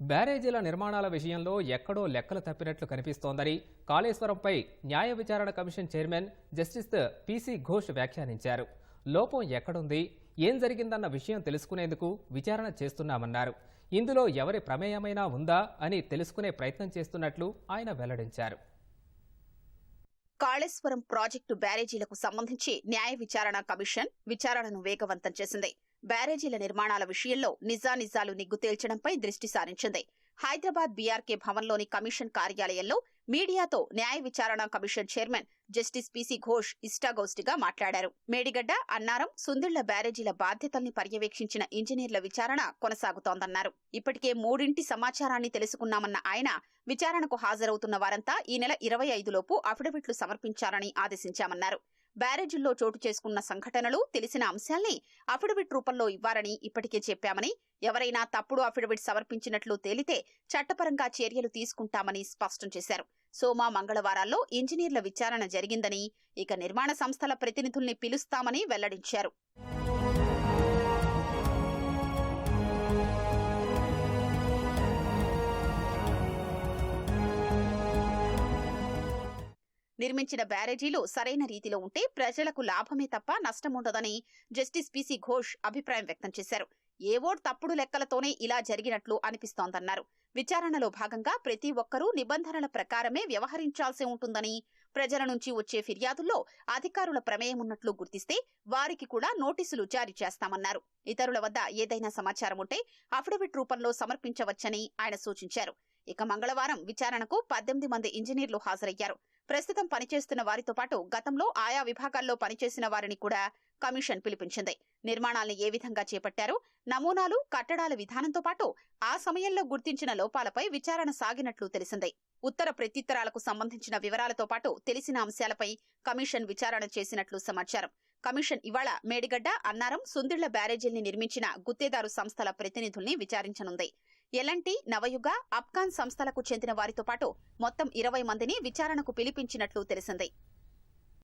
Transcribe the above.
బ్యారేజీల నిర్మాణాల విషయంలో ఎక్కడో లెక్కలు తప్పినట్లు కనిపిస్తోందని కాళేశ్వరంపై న్యాయ విచారణ commission chairman justice P C వ్యాఖ్యానించారు. లోపం ఎక్కడుంది? ఏం జరిగిందన్న విషయం తెలుసుకునేందుకు విచారణ చేస్తున్నామన్నారు. ఇందులో ఎవరి ప్రమేయమైనా ఉందా అని తెలుసుకునే ప్రయత్నం చేస్తున్నట్లు ఆయన వెల్లడించారు. కాళేశ్వరం ప్రాజెక్టు బ్యారేజీలకు సంబంధించి న్యాయ విచారణ కమిషన్ విచారణను వేగవంతం చేసింది. బ్యారేజీల నిర్మాణాల విషయంలో నిజానిజాలు నిగ్గు తేల్చడంపై దృష్టి సారించింది. హైదరాబాద్ బీఆర్కే భవన్లోని కమిషన్ కార్యాలయంలో మీడియాతో న్యాయ విచారణ commission chairman justice P C ఇష్టాగోష్ఠిగా మాట్లాడారు. మేడిగడ్డ అన్నారం సుందిళ్ళ బ్యారేజీల బాధ్యతల్ని పర్యవేక్షించిన ఇంజనీర్ల విచారణ కొనసాగుతోందన్నారు. ఇప్పటికే మూడింటి సమాచారాన్ని తెలుసుకున్నామన్న ఆయన విచారణకు హాజరవుతున్న వారంతా ఈ నెల ఇరవై ఐదులోపు అఫిడవిట్లు సమర్పించాలని ఆదేశించామన్నారు. బ్యారేజీల్లో చోటు చేసుకున్న సంఘటనలు తెలిసిన అంశాల్ని అఫిడవిట్ రూపంలో ఇవ్వాలని ఇప్పటికే చెప్పామని ఎవరైనా తప్పుడు అఫిడవిట్ సమర్పించినట్లు తేలితే చట్టపరంగా చర్యలు తీసుకుంటామని స్పష్టం చేశారు. సోమ మంగళవారాల్లో ఇంజనీర్ల విచారణ జరిగిందని ఇక నిర్మాణ సంస్థల ప్రతినిధుల్ని పిలుస్తామని వెల్లడించారు. నిర్మించిన బ్యారేజీలు సరైన రీతిలో ఉంటే ప్రజలకు లాభమే తప్ప నష్టముండదని జస్టిస్ పిసి ఘోష్ అభిప్రాయం వ్యక్తం చేశారు. ఏవో తప్పుడు లెక్కలతోనే ఇలా జరిగినట్లు అనిపిస్తోందన్నారు. విచారణలో భాగంగా ప్రతి ఒక్కరూ నిబంధనల ప్రకారమే వ్యవహరించాల్సి ఉంటుందని ప్రజల నుంచి వచ్చే ఫిర్యాదుల్లో అధికారుల ప్రమేయం ఉన్నట్లు గుర్తిస్తే వారికి కూడా నోటీసులు జారీ చేస్తామన్నారు. ఇతరుల వద్ద ఏదైనా సమాచారం ఉంటే అఫిడవిట్ రూపంలో సమర్పించవచ్చని ఆయన సూచించారు. ఇక మంగళవారం విచారణకు పద్దెనిమిది మంది ఇంజనీర్లు హాజరయ్యారు. ప్రస్తుతం పనిచేస్తున్న వారితో పాటు గతంలో ఆయా విభాగాల్లో పనిచేసిన వారిని కూడా కమిషన్ పిలిపించింది. నిర్మాణాలను ఏ విధంగా చేపట్టారు నమూనాలు కట్టడాల విధానంతో పాటు ఆ సమయంలో గుర్తించిన లోపాలపై విచారణ సాగినట్లు తెలిసింది. ఉత్తర ప్రత్యుత్తరాలకు సంబంధించిన వివరాలతో పాటు తెలిసిన అంశాలపై కమిషన్ విచారణ చేసినట్లు సమాచారం. కమిషన్ ఇవాళ మేడిగడ్డ అన్నారం సుందిళ్ళ బ్యారేజీల్ని నిర్మించిన గుత్తేదారు సంస్థల ప్రతినిధుల్ని విచారించనుంది. ఎలంటి నవయుగ అప్కాన్ సంస్థలకు చెందిన వారితో పాటు మొత్తం ఇరవై మందిని విచారణకు పిలిపించినట్లు తెలిసింది.